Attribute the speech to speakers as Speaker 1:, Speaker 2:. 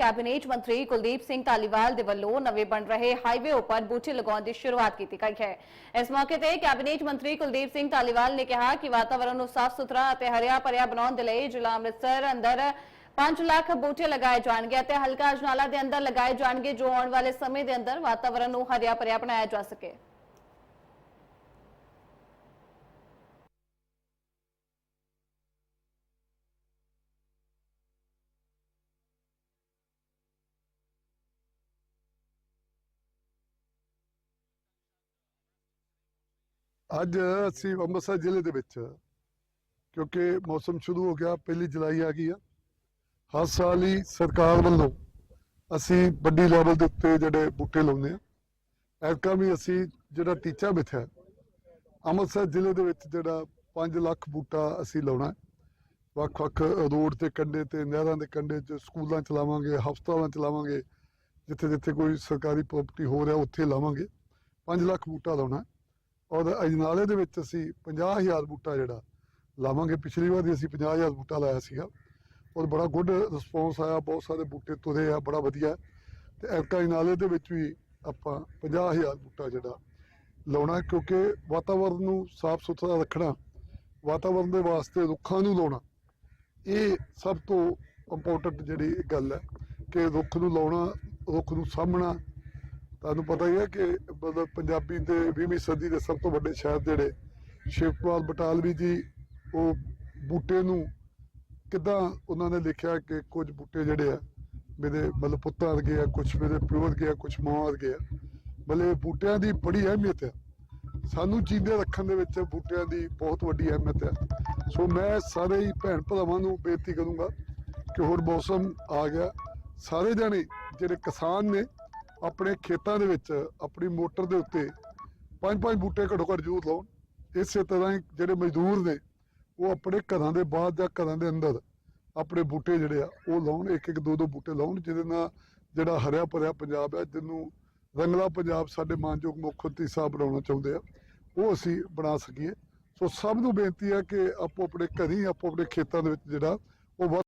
Speaker 1: Cabinet ਮੰਤਰੀ ਕੁਲਦੀਪ ਸਿੰਘ ਧਾਲੀਵਾਲ ਦੇ ਵੱਲੋਂ ਨਵੇਂ ਬਣ ਰਹੇ ਹਾਈਵੇ ਉੱਪਰ ਬੂਟੇ ਲਗਾਉਣ ਦੀ ਸ਼ੁਰੂਆਤ ਕੀਤੀ ਗਈ ਹੈ। ਇਸ ਮੌਕੇ ਤੇ ਕੈਬਨਿਟ ਮੰਤਰੀ ਕੁਲਦੀਪ ਸਿੰਘ ਧਾਲੀਵਾਲ ਨੇ ਕਿਹਾ ਕਿ ਵਾਤਾਵਰਣ ਨੂੰ ਸਾਫ਼ ਸੁਥਰਾ ਅਤੇ ਹਰਿਆ ਭਰਿਆ ਬਣਾਉਣ ਦੇ ਲਈ ਜ਼ਿਲ੍ਹਾ ਅੰਮ੍ਰਿਤਸਰ ਅੰਦਰ 5 ਲੱਖ ਬੂਟੇ ਲਗਾਏ ਜਾਣਗੇ ਅਤੇ ਹਲਕਾ ਅਜਨਾਲਾ ਦੇ ਅੰਦਰ ਲਗਾਏ ਜਾਣਗੇ ਜੋ ਆਉਣ ਵਾਲੇ ਸਮੇਂ ਦੇ ਅੰਦਰ ਵਾਤਾਵਰਣ ਨੂੰ ਹਰਿਆ ਭਰਿਆ ਬਣਾਇਆ ਜਾ ਸਕੇ।
Speaker 2: ਅੱਜ ਅਸੀਂ ਅੰਮ੍ਰਿਤਸਰ ਜ਼ਿਲ੍ਹੇ ਦੇ ਵਿੱਚ ਕਿਉਂਕਿ ਮੌਸਮ ਸ਼ੁਰੂ ਹੋ ਗਿਆ, ਪਹਿਲੀ ਜੁਲਾਈ ਆ ਗਈ ਆ। ਹਰ ਸਾਲ ਹੀ ਸਰਕਾਰ ਵੱਲੋਂ ਅਸੀਂ ਵੱਡੀ ਲੈਵਲ ਦੇ ਉੱਤੇ ਜਿਹੜੇ ਬੂਟੇ ਲਾਉਂਦੇ ਆ। ਐਤਕਾਂ ਵੀ ਅਸੀਂ ਜਿਹੜਾ ਟੀਚਾ ਮਿੱਥਿਆ, ਅੰਮ੍ਰਿਤਸਰ ਜ਼ਿਲ੍ਹੇ ਦੇ ਵਿੱਚ ਜਿਹੜਾ 5 ਲੱਖ ਬੂਟਾ ਅਸੀਂ ਲਾਉਣਾ ਵੱਖ-ਵੱਖ ਰੋਡ ਤੇ ਕੰਢੇ ਤੇ ਨਹਿਰਾਂ ਦੇ ਕੰਢੇ 'ਚ ਸਕੂਲਾਂ ਚ ਲਾਵਾਂਗੇ ਹਸਪਤਾਲਾਂ ਚ ਲਾਵਾਂਗੇ ਜਿੱਥੇ ਜਿੱਥੇ ਕੋਈ ਸਰਕਾਰੀ ਪ੍ਰਾਪਰਟੀ ਹੋ ਰਿਹਾ, ਉੱਥੇ ਲਾਵਾਂਗੇ। 5 ਲੱਖ ਬੂਟਾ ਲਾਉਣਾ ਔਰ ਅਜਨਾਲੇ ਦੇ ਵਿੱਚ ਅਸੀਂ 50000 ਬੂਟਾ ਜਿਹੜਾ ਲਾਵਾਂਗੇ। ਪਿਛਲੀ ਵਾਰ ਵੀ ਅਸੀਂ 50000 ਬੂਟਾ ਲਾਇਆ ਸੀਗਾ। ਔਰ ਬੜਾ ਗੁੱਡ ਰਿਸਪੌਂਸ ਆਇਆ। ਬਹੁਤ ਸਾਰੇ ਬੂਟੇ ਤੁਰੇ ਆ, ਬੜਾ ਵਧੀਆ। ਤੇ ਐਕਟਾ ਅਜਨਾਲੇ ਦੇ ਵਿੱਚ ਵੀ ਆਪਾਂ 50000 ਬੂਟਾ ਜਿਹੜਾ ਲਾਉਣਾ ਕਿਉਂਕਿ ਵਾਤਾਵਰਨ ਨੂੰ ਸਾਫ਼ ਸੁਥਰਾ ਰੱਖਣਾ, ਵਾਤਾਵਰਨ ਦੇ ਵਾਸਤੇ ਰੁੱਖਾਂ ਨੂੰ ਲਾਉਣਾ, ਇਹ ਸਭ ਤੋਂ ਇੰਪੋਰਟੈਂਟ ਜਿਹੜੀ ਗੱਲ ਹੈ ਕਿ ਰੁੱਖ ਨੂੰ ਲਾਉਣਾ, ਰੁੱਖ ਨੂੰ ਸਾਂਭਣਾ ਤੁਹਾਨੂੰ ਪਤਾ ਹੀ ਹੈ ਕਿ ਮਤਲਬ ਪੰਜਾਬੀ ਦੇ 20ਵੀਂ ਸਦੀ ਦੇ ਸਭ ਤੋਂ ਵੱਡੇ ਸ਼ਾਇਰ ਜਿਹੜੇ, ਸ਼ਿਵਪਾਲ ਕੁਮਾਰ ਬਟਾਲਵੀ ਜੀ, ਉਹ ਬੂਟੇ ਨੂੰ ਕਿਦਾਂ ਉਹਨਾਂ ਨੇ ਲਿਖਿਆ ਕਿ ਕੁਝ ਬੂਟੇ ਜਿਹੜੇ ਆ, ਮੇਰੇ ਮਤਲਬ ਪੁੱਤਾਂ ਵਰਗੇ ਆ ਕੁਝ ਮੇਰੇ ਪਿਓ ਵਰਗੇ ਆ ਕੁਝ ਮਾਂ ਵਰਗੇ ਆ, ਮਤਲਬ ਬੂਟਿਆਂ ਦੀ ਬੜੀ ਅਹਿਮੀਅਤ ਹੈ ਸਾਨੂੰ ਜੀਂਦੇ ਰੱਖਣ ਦੇ ਵਿੱਚ ਬੂਟਿਆਂ ਦੀ ਬਹੁਤ ਵੱਡੀ ਅਹਿਮੀਅਤ ਹੈ ਸੋ ਮੈਂ ਸਾਰੇ ਹੀ ਭੈਣ ਭਰਾਵਾਂ ਨੂੰ ਬੇਨਤੀ ਕਰੂੰਗਾ ਕਿ ਹੁਣ ਮੌਸਮ ਆ ਗਿਆ। ਸਾਰੇ ਜਣੇ ਜਿਹੜੇ ਕਿਸਾਨ ਨੇ ਆਪਣੇ ਖੇਤਾਂ ਦੇ ਵਿੱਚ ਆਪਣੀ ਮੋਟਰ ਦੇ ਉੱਤੇ ਪੰਜ ਪੰਜ ਬੂਟੇ ਘੱਟੋ ਘੱਟ ਜ਼ਰੂਰ ਲਾਉਣ। ਇਸੇ ਤਰ੍ਹਾਂ ਹੀ ਜਿਹੜੇ ਮਜ਼ਦੂਰ ਨੇ, ਉਹ ਆਪਣੇ ਘਰਾਂ ਦੇ ਬਾਹਰ ਜਾਂ ਘਰਾਂ ਦੇ ਅੰਦਰ ਆਪਣੇ ਬੂਟੇ ਜਿਹੜੇ ਆ, ਉਹ ਲਾਉਣ। ਇੱਕ ਇੱਕ ਦੋ ਦੋ ਬੂਟੇ ਲਾਉਣ, ਜਿਹਦੇ ਨਾਲ ਜਿਹੜਾ ਹਰਿਆ ਭਰਿਆ ਪੰਜਾਬ ਹੈ, ਜਿਹਨੂੰ ਰੰਗਲਾ ਪੰਜਾਬ ਸਾਡੇ ਮਾਨਯੋਗ ਮੁੱਖ ਮੰਤਰੀ ਸਾਹਿਬ ਬਣਾਉਣਾ ਚਾਹੁੰਦੇ ਆ, ਉਹ ਅਸੀਂ ਬਣਾ ਸਕੀਏ। ਸੋ ਸਭ ਨੂੰ ਬੇਨਤੀ ਹੈ ਕਿ ਆਪੋ ਆਪਣੇ ਘਰੀ, ਆਪੋ ਆਪਣੇ ਖੇਤਾਂ ਦੇ ਵਿੱਚ ਜਿਹੜਾ ਉਹ ਵੱਧ